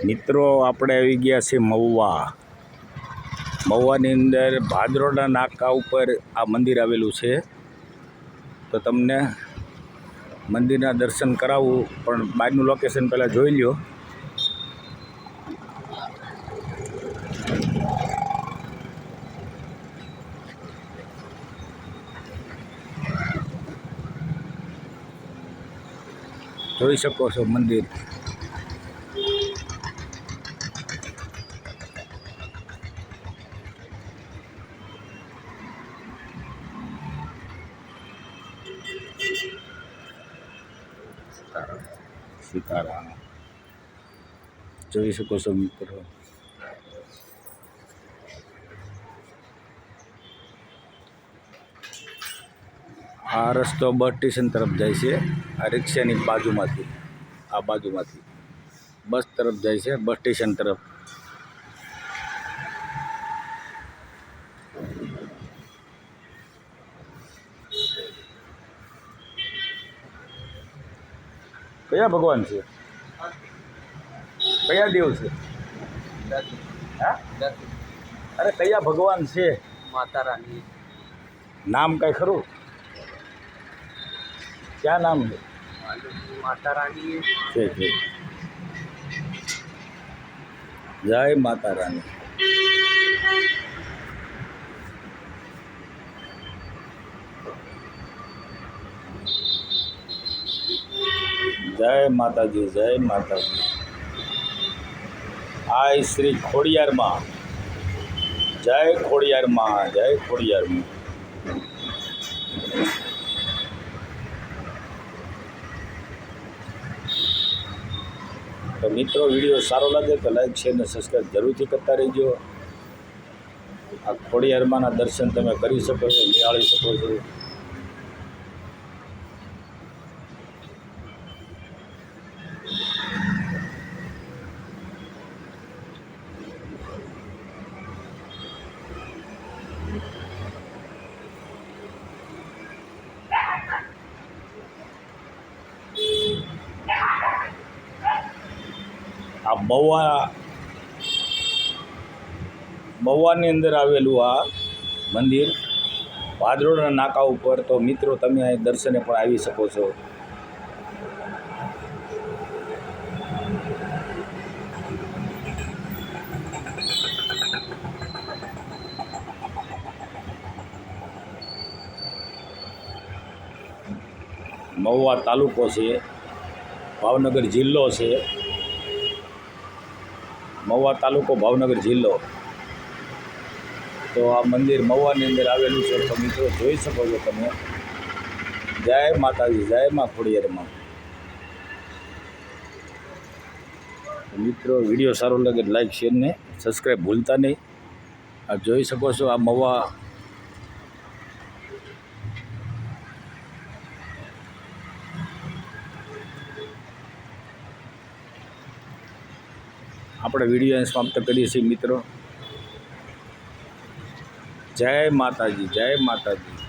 મિત્રો, આપણે આવી ગયા છે મહુવા. મહુવાની અંદર ભાદરોડા નાકા ઉપર આ મંદિર આવેલું છે. તો તમને મંદિરના દર્શન કરાવું, પણ બહારનું લોકેશન પહેલાં જોઈ લ્યો. જોઈ શકો છો મંદિર. સીતારામ જોઈ શકો છો મિત્રો. આ રસ્તો બસ સ્ટેશન તરફ જાય છે. આ રિક્ષાની બાજુમાંથી. આ બાજુમાંથી. બસ તરફ જાય છે, બસ સ્ટેશન તરફ. કયા ભગવાન છે? કયા દેવ છે? હા? અરે કયા ભગવાન છે? માતા રાની નામ કઈ ખરું? ક્યાં નામ છે? માતા રાની છે છે. જય માતા રાની જય માતાજી જય માતાજી. આ શ્રી ખોડિયારમાં. જય ખોડિયારમાં જય ખોડિયારમાં. તો મિત્રો, વીડિયો સારો લાગે તો લાઈક, શેર અને સબસ્ક્રાઈબ જરૂરથી કરતા રહેજો. આ ખોડિયારમાંના દર્શન તમે કરી શકો છો, નિહાળી શકો છો. આ મહુવા મહુવાની અંદર આવેલું આ મંદિર. ભાદરોડના નાકા ઉપર તો મિત્રો તમે અહીં દર્શને પણ આવી શકો છો. મહુવા તાલુકો છે, ભાવનગર જિલ્લો છે. મહુવા તાલુકો ભાવનગર જિલ્લો. તો આ મંદિર મહુવાની અંદર આવેલું છે. તો મિત્રો જોઈ શકો છો તમે. જય માતાજી, જય મા ખોડિયારમાં મિત્રો, વીડિયો સારો લાગે લાઈક શેર ને સબસ્ક્રાઈબ ભૂલતા નહીં. આ જોઈ શકો છો આ મહુવા આપણે વીડિયો સમાપ્ત કરીએ છીએ મિત્રો. જય માતાજી જય માતાજી.